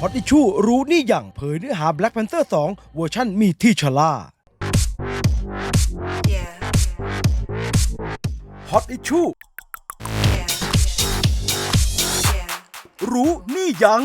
ฮอตอิชูรู้นี่อย่างเผยเนื้อหา Black Panther 2 เวอร์ชันมีที่ชลา Yeah, ฮอตอิชู yeah, yeah. รู้นี่ยัง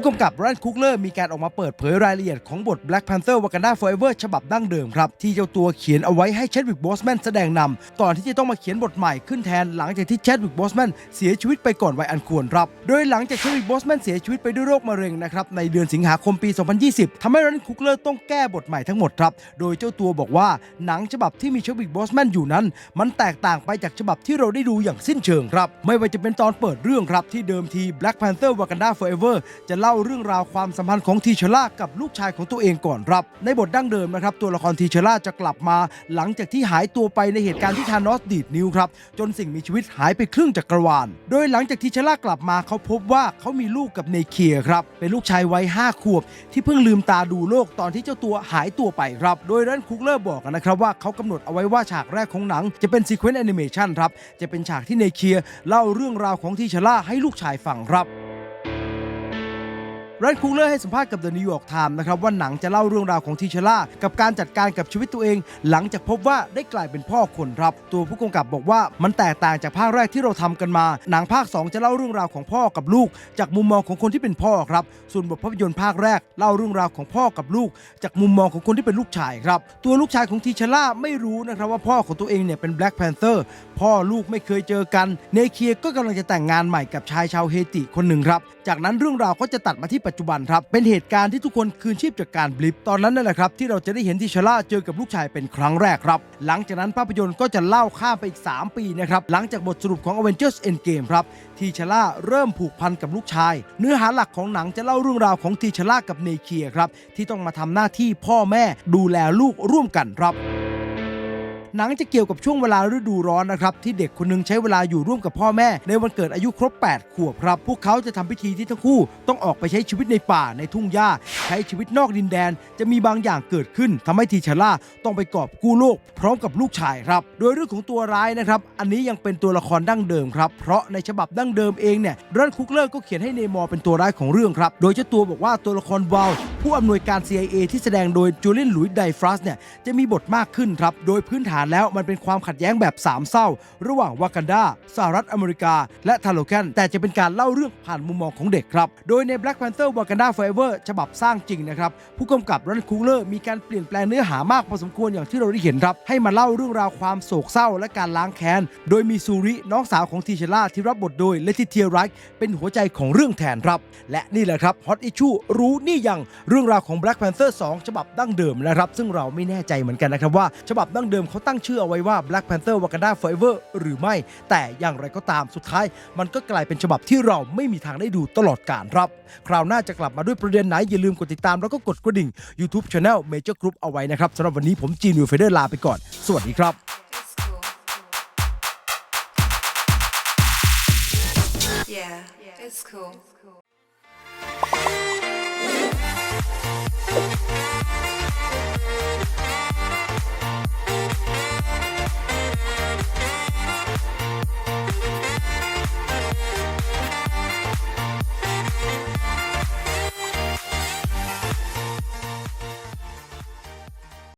ผู้กำกับแรนคุกเลอร์มีการออกมาเปิดเผยรายละเอียดของบท Black Panther Wakanda Forever ฉบับดั้งเดิมครับ ที่เจ้าตัวเขียนเอาไว้ให้เชดวิกบอสแมนแสดงนำก่อนที่จะต้องมาเขียนบทใหม่ขึ้นแทนหลังจากที่เชดวิกบอสแมนเสียชีวิตไปก่อนวัยอันควรครับ โดยหลังจากเชดวิกบอสแมนเสียชีวิตไปด้วยโรคมะเร็งนะครับในเดือนสิงหาคมปี 2020ทำให้แรนคุกเลอร์ต้องแก้บทใหม่ทั้งหมดครับโดยเจ้าตัวบอกว่าหนังฉบับที่มีเชดวิกบอสแมนอยู่นั้น มันแตกต่างไปจากฉบับที่เราได้ดูอย่างสิ้นเชิงครับไม่ว่าจะเป็นตอนเปิดเรื่องครับที่เดิมที Black Panther Wakanda Forever จะเล่าเรื่องราวความสัมพันธ์ของทีเชล่ากับลูกชายของตัวเองก่อนครับ ในบทดั้งเดิมนะครับ ตัวละครทีเชล่าจะกลับมา หลังจากที่หายตัวไปในเหตุการณ์ที่ธานอสดีดนิ้วครับจนสิ่งมีชีวิตหายไปครึ่งจักรวาล โดยหลังจากทีเชล่ากลับมาเขาพบว่าเขามีลูกกับเนเคียร์ครับเป็นลูกชายวัย5ขวบ ที่เพิ่งลืมตาดูโลกตอนที่เจ้าตัวหายตัวไปครับ โดยรันคุกเลอร์บอกนะครับว่าเขากำหนดเอาไว้ว่าฉากแรกของหนัง จะเป็นซีเควนต์แอนิเมชันครับจะเป็นฉากที่เนเคียร์เล่าเรื่องราวของทีเชล่าให้ลูกชายฟังครับ รนคูเลอร์ให้สัมภาษณ์กับ The New York Times นะครับว่าหนังจะเล่าเรื่องราวของทีชล่ากับการจัดการกับชีวิตตัวเอง หลังจากพบว่าได้กลายเป็นพ่อคนครับ ตัวผู้กำกับบอกว่ามันแตกต่างจากภาคแรกที่เราทำกันมา หนังภาค 2 จะเล่าเรื่องราวของพ่อกับลูก จากมุมมองของคนที่เป็นพ่อครับ ส่วนบทภาพยนตร์ภาคแรกเล่าเรื่องราวของพ่อกับลูก จากมุมมองของคนที่เป็นลูกชายครับตัวลูกชายของทีชล่าไม่รู้นะครับว่าพ่อของตัวเองเนี่ยเป็น Black Panther พ่อลูกไม่เคยเจอกันเนเคียก็กำลังจะแต่งงานใหม่กับชายชาวเฮติคนหนึ่งครับจากนั้นเรื่องราวก็จะตัดมาที่ปัจจุบันครับ เป็นเหตุการณ์ที่ทุกคนคืนชีพจากการบลิปตอนนั้นนั่นแหละครับ ที่เราจะได้เห็นที่ชล่าเจอกับลูกชายเป็นครั้งแรกครับ หลังจากนั้นภาพยนตร์ก็จะเล่าข้ามไปอีก 3 ปีนะครับ หลังจากบทสรุปของ Avengers Endgame ครับ ทีชล่าเริ่มผูกพันกับลูกชาย เนื้อหาหลักของหนังจะเล่าเรื่องราวของทีชล่ากับเนเคียครับที่ต้องมาทำหน้าที่พ่อแม่ดูแลลูกร่วมกันครับ หนังจะเกี่ยวกับช่วงเวลาฤดูร้อนนะครับที่เด็กคนหนึงใช้เวลาอยู่ร่วมกับพ่อแม่ ในวันเกิดอายุครบ 8 ขวบครับ พวกเขาจะทำพิธีที่ทั้งคู่ต้องออกไปใช้ชีวิตในป่าในทุ่งหญ้า ใช้ชีวิตนอกดินแดน จะมีบางอย่างเกิดขึ้นทำให้ทีชาร่าต้องไปกอบกู้โลก พร้อมกับลูกชายครับ โดยเรื่องของตัวร้ายนะครับ อันนี้ยังเป็นตัวละครดั้งเดิมครับเพราะในฉบับดั้งเดิมเองเนี่ยรันคุกเลอร์ก็เขียนให้เนมอร์เป็นตัวร้ายของเรื่องครับ โดยเจ้าตัวบอกว่าตัวละครวาลผู้อำนวยการ CIA ที่แสดงโดยจูเลียนหลุยส์ไดฟรัสเนี่ยจะมีบทมากขึ้นครับโดยพื้นฐานแล้วมันเป็นความขัดแย้งแบบสามเศร้า ระหว่างวากันดาสหรัฐอเมริกา และทาโลแคนแต่จะเป็นการเล่าเรื่องผ่านมุมมองของเด็กครับ โดยใน Black Panther Wakanda Forever ฉบับสร้างจริงนะครับ ผู้กำกับรันคูเลอร์มีการเปลี่ยนแปลงเนื้อหามากพอสมควรอย่างที่เราได้เห็นครับ ให้มาเล่าเรื่องราวความโศกเศร้าและการล้างแค้น โดยมีซูริน้องสาวของทีเชล่าที่รับบทโดยเลติเทียไรค์เป็นหัวใจของเรื่องแทนครับ และนี่แหละครับฮอตอิชูรู้นี่ยังเรื่องราวของ Black Panther 2 ฉบับดั้งเดิมนะครับซึ่งเราไม่แน่ใจเหมือนกันนะครับว่าฉบับดั้งเดิมเขาตั้งชื่อเอาไว้ว่า Black Panther Wakanda Forever หรือไม่ แต่อย่างไรก็ตามสุดท้าย มันก็กลายเป็นฉบับที่เราไม่มีทางได้ดูตลอดกาลครับ คราวหน้าจะกลับมาด้วยประเด็นไหน อย่าลืมกดติดตามแล้วก็กดกระดิ่ง YouTube Channel Major Group เอาไว้นะครับสำหรับวันนี้ผมจีนวิวเฟเดอร์ลาไปก่อน สวัสดีครับ Yeah, it's cool.